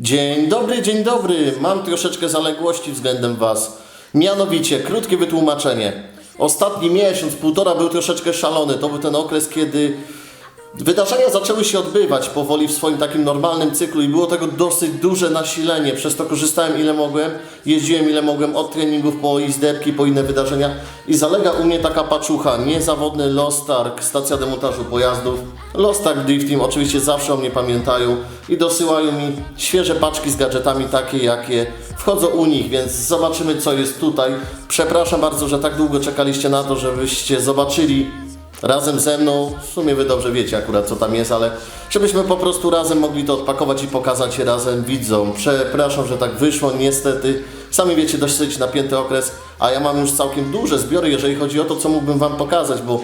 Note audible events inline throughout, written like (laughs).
Dzień dobry, dzień dobry. Mam troszeczkę zaległości względem Was. Mianowicie, krótkie wytłumaczenie. Ostatni miesiąc, półtora był troszeczkę szalony. To był ten okres, kiedy wydarzenia zaczęły się odbywać powoli w swoim takim normalnym cyklu i było tego dosyć duże nasilenie. Przez to korzystałem ile mogłem, jeździłem ile mogłem od treningów po izdebki, po inne wydarzenia i zalega u mnie taka paczucha. Niezawodny Lost Targ, stacja demontażu pojazdów. Lost Targ Drift Team oczywiście zawsze o mnie pamiętają i dosyłają mi świeże paczki z gadżetami takie jakie wchodzą u nich, więc zobaczymy co jest tutaj. Przepraszam bardzo, że tak długo czekaliście na to, żebyście zobaczyli razem ze mną, w sumie wy dobrze wiecie akurat co tam jest, ale żebyśmy po prostu razem mogli to odpakować i pokazać razem widzom. Przepraszam, że tak wyszło, niestety. Sami wiecie, dosyć napięty okres, a ja mam już całkiem duże zbiory, jeżeli chodzi o to, co mógłbym Wam pokazać, bo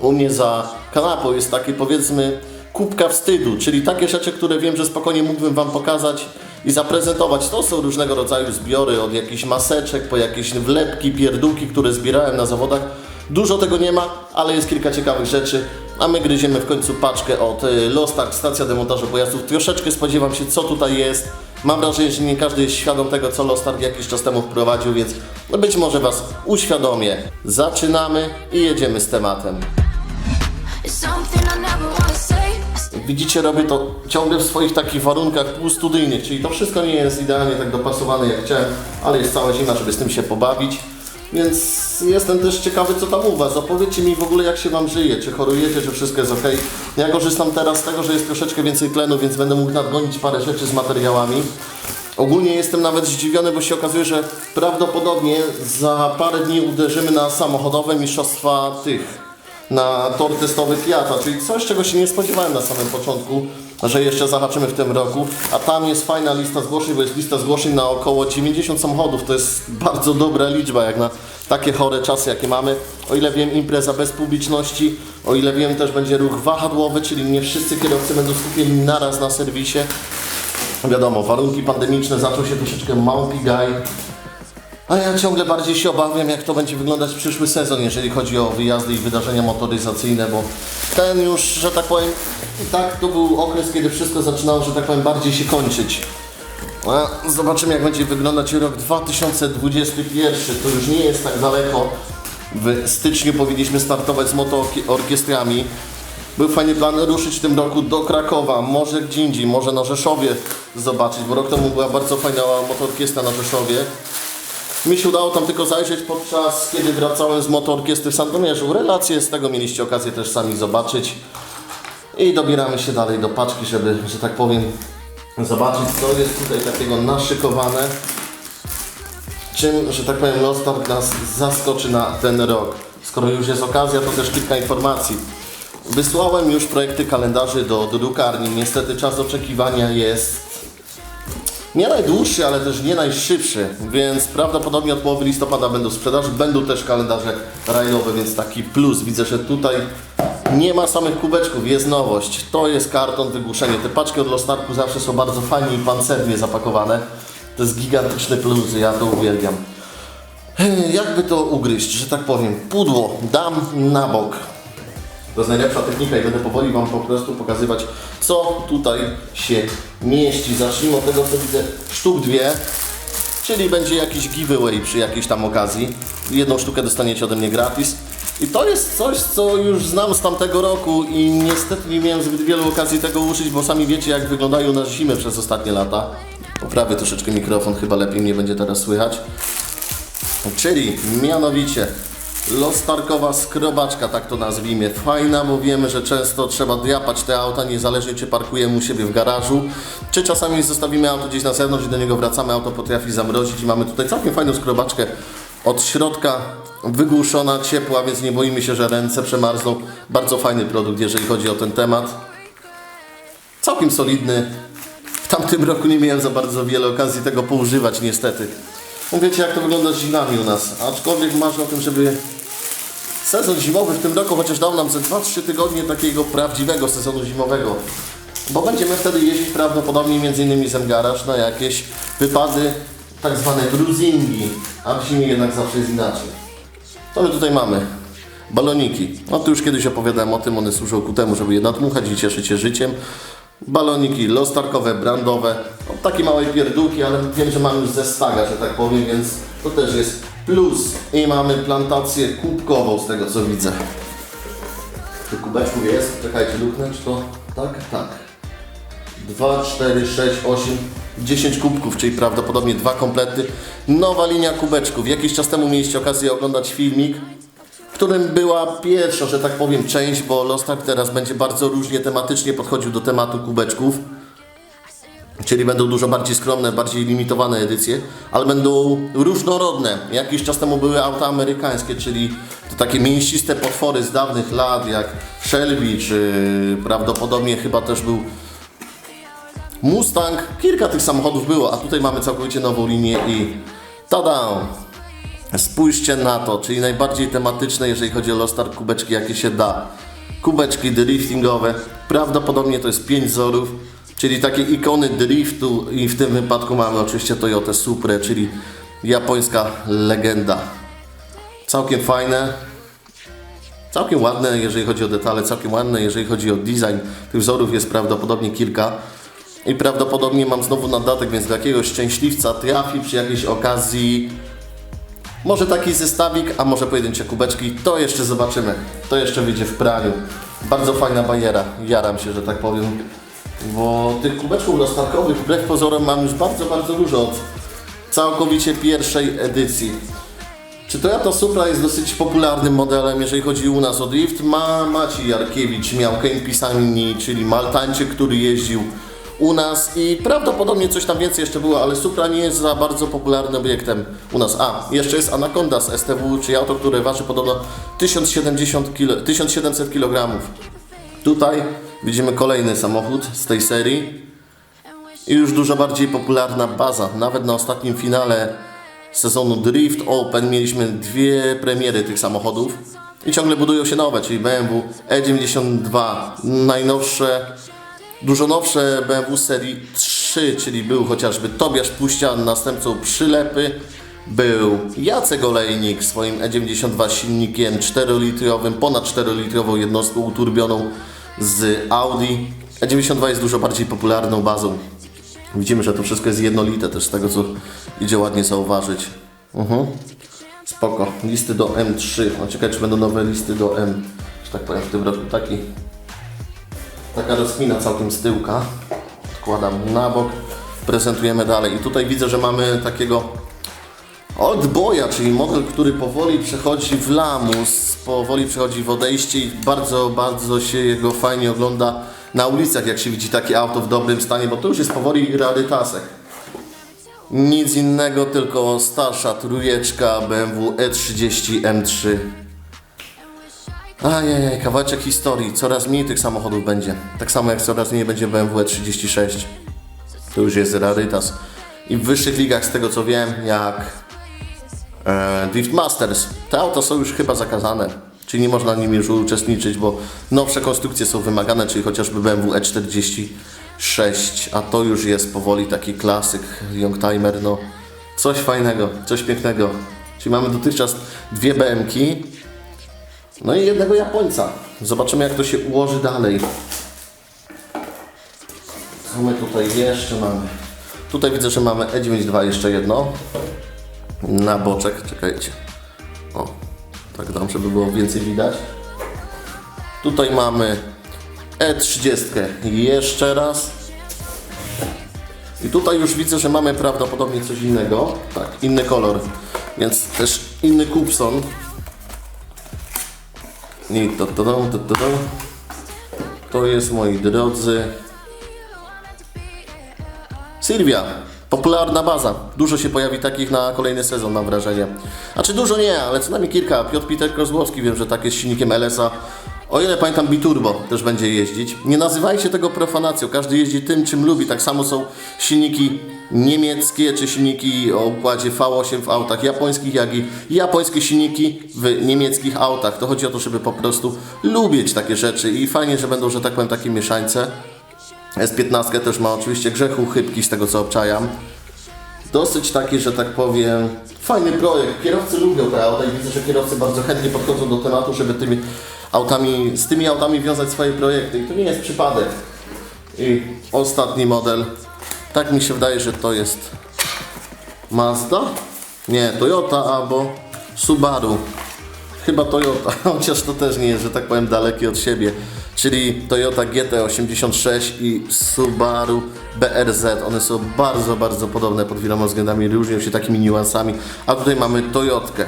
u mnie za kanapą jest taki powiedzmy kubka wstydu, czyli takie rzeczy, które wiem, że spokojnie mógłbym Wam pokazać i zaprezentować. To są różnego rodzaju zbiory, od jakichś maseczek, po jakieś wlepki, pierdółki, które zbierałem na zawodach. Dużo tego nie ma, ale jest kilka ciekawych rzeczy, a my gryziemy w końcu paczkę od y, Lostark, stacja demontażu pojazdów. Troszeczkę spodziewam się, co tutaj jest. Mam wrażenie, że nie każdy jest świadom tego, co Lostark jakiś czas temu wprowadził, więc być może Was uświadomię. Zaczynamy i jedziemy z tematem. Widzicie, robię to ciągle w swoich takich warunkach półstudyjnych, czyli to wszystko nie jest idealnie tak dopasowane jak chciałem, ale jest cała zima, żeby z tym się pobawić. Więc jestem też ciekawy, co tam u Was. Opowiedzcie mi w ogóle, jak się Wam żyje, czy chorujecie, czy wszystko jest ok. Ja korzystam teraz z tego, że jest troszeczkę więcej tlenu, więc będę mógł nadgonić parę rzeczy z materiałami. Ogólnie jestem nawet zdziwiony, bo się okazuje, że prawdopodobnie za parę dni uderzymy na samochodowe mistrzostwa tych na tor testowy Fiata, czyli coś, czego się nie spodziewałem na samym początku, że jeszcze zahaczymy w tym roku, a tam jest fajna lista zgłoszeń, bo jest lista zgłoszeń na około 90 samochodów, to jest (laughs) bardzo dobra liczba, jak na takie chore czasy, jakie mamy. O ile wiem, impreza bez publiczności, o ile wiem, też będzie ruch wahadłowy, czyli nie wszyscy kierowcy będą skupieni naraz na serwisie. Wiadomo, warunki pandemiczne, zaczął się troszeczkę małpigaj, a ja ciągle bardziej się obawiam, jak to będzie wyglądać przyszły sezon, jeżeli chodzi o wyjazdy i wydarzenia motoryzacyjne, bo ten już, że tak powiem, i tak to był okres, kiedy wszystko zaczynało, że tak powiem, bardziej się kończyć. A zobaczymy, jak będzie wyglądać rok 2021. To już nie jest tak daleko. W styczniu powinniśmy startować z motoorkiestrami. Był fajny plan ruszyć w tym roku do Krakowa, może gdzie indziej, może na Rzeszowie zobaczyć, bo rok temu była bardzo fajna motoorkiestra na Rzeszowie. Mi się udało tam tylko zajrzeć podczas, kiedy wracałem z motoorkiestry w Sandomierzu. Relacje z tego mieliście okazję też sami zobaczyć. I dobieramy się dalej do paczki, żeby, że tak powiem, zobaczyć co jest tutaj takiego naszykowane. Czym, że tak powiem, Lostark nas zaskoczy na ten rok. Skoro już jest okazja, to też kilka informacji. Wysłałem już projekty kalendarzy do, do drukarni. Niestety czas oczekiwania jest nie najdłuższy, ale też nie najszybszy, więc prawdopodobnie od połowy listopada będą w sprzedaży. Będą też kalendarze rajlowe, więc taki plus. Widzę, że tutaj nie ma samych kubeczków, jest nowość. To jest karton, wygłuszenie. Te paczki od Lostarku zawsze są bardzo fajnie i pancernie zapakowane. To jest gigantyczny plus, ja to uwielbiam. Jakby to ugryźć, że tak powiem? Pudło dam na bok. To jest najlepsza technika i będę powoli Wam po prostu pokazywać, co tutaj się mieści. Zacznijmy od tego, co widzę, sztuk dwie, czyli będzie jakiś giveaway przy jakiejś tam okazji. Jedną sztukę dostaniecie ode mnie gratis. I to jest coś, co już znam z tamtego roku i niestety nie miałem zbyt wielu okazji tego użyć, bo sami wiecie, jak wyglądają na zimę przez ostatnie lata. Poprawię troszeczkę mikrofon, chyba lepiej mnie będzie teraz słychać. Czyli mianowicie Lostarkowa skrobaczka, tak to nazwijmy. Fajna, bo wiemy, że często trzeba diapać te auta, niezależnie czy parkujemy u siebie w garażu, czy czasami zostawimy auto gdzieś na zewnątrz i do niego wracamy, auto potrafi zamrozić i mamy tutaj całkiem fajną skrobaczkę od środka wygłuszona, ciepła, więc nie boimy się, że ręce przemarzną. Bardzo fajny produkt, jeżeli chodzi o ten temat. Całkiem solidny. W tamtym roku nie miałem za bardzo wiele okazji tego poużywać, niestety. Wiecie, jak to wygląda z zimami u nas. Aczkolwiek marzę o tym, żeby sezon zimowy w tym roku chociaż dał nam ze 2-3 tygodnie takiego prawdziwego sezonu zimowego. Bo będziemy wtedy jeździć prawdopodobnie z garaż na jakieś wypady, tak zwane cruisingi. A w zimie jednak zawsze jest inaczej. Co my tutaj mamy? Baloniki. No to już kiedyś opowiadałem o tym, one służą ku temu, żeby je nadmuchać i cieszyć się życiem. baloniki lostarkowe, brandowe, no, takie małe pierdółki, ale wiem, że mam już ze staga, że tak powiem, więc to też jest plus. I mamy plantację kubkową z tego co widzę. Tych kubeczków jest, czekajcie, luknę, czy to tak? Tak. 2, 4, 6, 8, 10 kubków, czyli prawdopodobnie dwa komplety. Nowa linia kubeczków. Jakiś czas temu mieliście okazję oglądać filmik, w którym była pierwsza, że tak powiem, część, bo Lost Ark teraz będzie bardzo różnie tematycznie podchodził do tematu kubeczków. Czyli będą dużo bardziej skromne, bardziej limitowane edycje, ale będą różnorodne. Jakiś czas temu były auta amerykańskie, czyli to takie mięsiste potwory z dawnych lat, jak Shelby, czy prawdopodobnie chyba też był Mustang. Kilka tych samochodów było, a tutaj mamy całkowicie nową linię i tada! Spójrzcie na to, czyli najbardziej tematyczne, jeżeli chodzi o Lost Ark kubeczki, jakie się da. Kubeczki driftingowe, prawdopodobnie to jest 5 wzorów, czyli takie ikony driftu i w tym wypadku mamy oczywiście Toyota Supra, czyli japońska legenda. Całkiem fajne, całkiem ładne, jeżeli chodzi o detale, całkiem ładne, jeżeli chodzi o design. Tych wzorów jest prawdopodobnie kilka. I prawdopodobnie mam znowu nadatek, więc do jakiegoś szczęśliwca trafi przy jakiejś okazji może taki zestawik, a może pojedyncze kubeczki, to jeszcze zobaczymy. To jeszcze wyjdzie w praniu. Bardzo fajna bajera, jaram się, że tak powiem. Bo tych kubeczków roztarkowych wbrew pozorom mam już bardzo, bardzo dużo od całkowicie pierwszej edycji. Czy Toyota Supra jest dosyć popularnym modelem, jeżeli chodzi u nas o drift? Ma Maciej Jarkiewicz, miał Kane Pisani, czyli Maltańczyk, który jeździł u nas i prawdopodobnie coś tam więcej jeszcze było, ale Supra nie jest za bardzo popularnym obiektem u nas. A, jeszcze jest Anaconda z STW, czyli auto, które waży podobno 1070 kilo, 1700 kg. Tutaj widzimy kolejny samochód z tej serii i już dużo bardziej popularna baza. Nawet na ostatnim finale sezonu Drift Open mieliśmy dwie premiery tych samochodów i ciągle budują się nowe, czyli BMW E92, najnowsze, dużo nowsze BMW serii 3, czyli był chociażby Tobiasz Puścian, następcą Przylepy, był Jacek Olejnik swoim E92 silnikiem 4-litrowym, ponad 4-litrową jednostką uturbioną z Audi. E92 jest dużo bardziej popularną bazą. Widzimy, że to wszystko jest jednolite też z tego, co idzie ładnie zauważyć. Mhm. Spoko. Listy do M3. No ciekawe, czy będą nowe listy do M, że tak powiem, w tym roku. Taki, taka rozkmina całkiem z tyłka. Odkładam na bok. Prezentujemy dalej. I tutaj widzę, że mamy takiego Old Boya, czyli model, który powoli przechodzi w lamus, powoli przechodzi w odejście i bardzo, bardzo się jego fajnie ogląda na ulicach, jak się widzi takie auto w dobrym stanie, bo to już jest powoli rarytasek. Nic innego, tylko starsza trójeczka BMW E30 M3. Ajajaj, kawałeczek historii. Coraz mniej tych samochodów będzie. Tak samo jak coraz mniej będzie BMW E36. To już jest rarytas. I w wyższych ligach, z tego co wiem, jak e, Drift Masters. Te auta są już chyba zakazane, czyli nie można nimi już uczestniczyć, bo nowsze konstrukcje są wymagane, czyli chociażby BMW E46, a to już jest powoli taki klasyk, Youngtimer, no coś fajnego, coś pięknego. Czyli mamy dotychczas dwie BMki, no i jednego Japońca. Zobaczymy jak to się ułoży dalej. Co my tutaj jeszcze mamy? Tutaj widzę, że mamy E92 jeszcze jedno na boczek, czekajcie. O, tak dam, żeby było więcej widać. Tutaj mamy E30 jeszcze raz. I tutaj już widzę, że mamy prawdopodobnie coś innego. Tak, inny kolor, więc też inny Kupson. I to, to, to, to, to, to. to jest, moi drodzy, Sylwia, popularna baza. Dużo się pojawi takich na kolejny sezon, mam wrażenie. A czy dużo nie, ale co najmniej kilka. Piotr Peter Kozłowski, wiem, że tak jest silnikiem LS-a. O ile pamiętam, Biturbo też będzie jeździć. Nie nazywajcie tego profanacją. Każdy jeździ tym, czym lubi. Tak samo są silniki niemieckie, czy silniki o układzie V8 w autach japońskich, jak i japońskie silniki w niemieckich autach. To chodzi o to, żeby po prostu lubić takie rzeczy i fajnie, że będą, że tak powiem, takie mieszańce. S15 też ma oczywiście grzechu chybki z tego co obczajam. Dosyć taki, że tak powiem, fajny projekt. Kierowcy lubią te auta i widzę, że kierowcy bardzo chętnie podchodzą do tematu, żeby tymi autami, z tymi autami wiązać swoje projekty. I to nie jest przypadek. I ostatni model. Tak mi się wydaje, że to jest Mazda? Nie, Toyota albo Subaru. Chyba Toyota, (laughs) chociaż to też nie jest, że tak powiem, dalekie od siebie. Czyli Toyota GT86 i Subaru BRZ. One są bardzo, bardzo podobne pod wieloma względami, różnią się takimi niuansami. A tutaj mamy Toyotkę.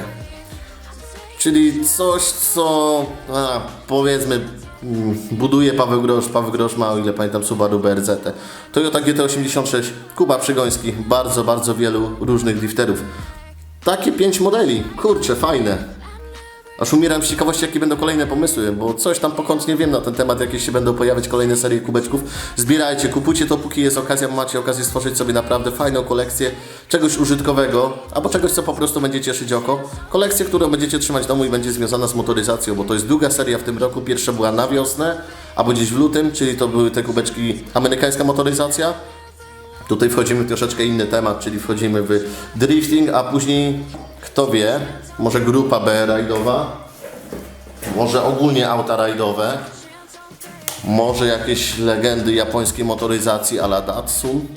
Czyli coś, co a, powiedzmy mm, buduje Paweł Grosz. Paweł Grosz ma, o ile pamiętam, Subaru BRZ. Toyota GT86, Kuba Przygoński, bardzo, bardzo wielu różnych drifterów. Takie pięć modeli, kurczę, fajne. Aż umieram z ciekawości, jakie będą kolejne pomysły, bo coś tam pokątnie wiem na ten temat, jakieś się będą pojawiać kolejne serie kubeczków. Zbierajcie, kupujcie to, póki jest okazja, macie okazję stworzyć sobie naprawdę fajną kolekcję czegoś użytkowego, albo czegoś, co po prostu będzie cieszyć oko. Kolekcję, którą będziecie trzymać w domu i będzie związana z motoryzacją, bo to jest druga seria w tym roku. Pierwsza była na wiosnę, albo gdzieś w lutym, czyli to były te kubeczki amerykańska motoryzacja. Tutaj wchodzimy w troszeczkę inny temat, czyli wchodzimy w drifting, a później, kto wie, może grupa B rajdowa, może ogólnie auta rajdowe, może jakieś legendy japońskiej motoryzacji a la Datsun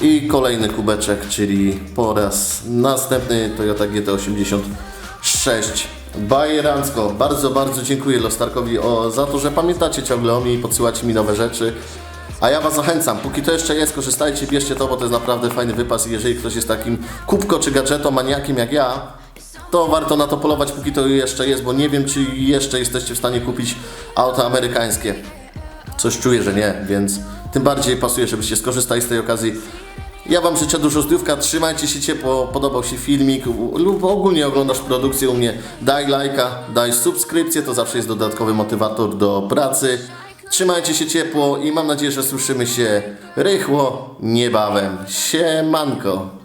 i kolejny kubeczek, czyli po raz następny Toyota GT86 Bajerancko. Bardzo, bardzo dziękuję Lostarkowi o, za to, że pamiętacie ciągle o mnie i podsyłacie mi nowe rzeczy. A ja Was zachęcam, póki to jeszcze jest, korzystajcie, bierzcie to, bo to jest naprawdę fajny wypas i jeżeli ktoś jest takim kubko czy gadżetomaniakiem jak ja, to warto na to polować, póki to jeszcze jest, bo nie wiem, czy jeszcze jesteście w stanie kupić auta amerykańskie. Coś czuję, że nie, więc tym bardziej pasuje, żebyście skorzystali z tej okazji. Ja Wam życzę dużo zdrówka, trzymajcie się ciepło, podobał się filmik lub ogólnie oglądasz produkcję u mnie, daj lajka, daj subskrypcję, to zawsze jest dodatkowy motywator do pracy. Trzymajcie się ciepło i mam nadzieję, że słyszymy się rychło niebawem. Siemanko!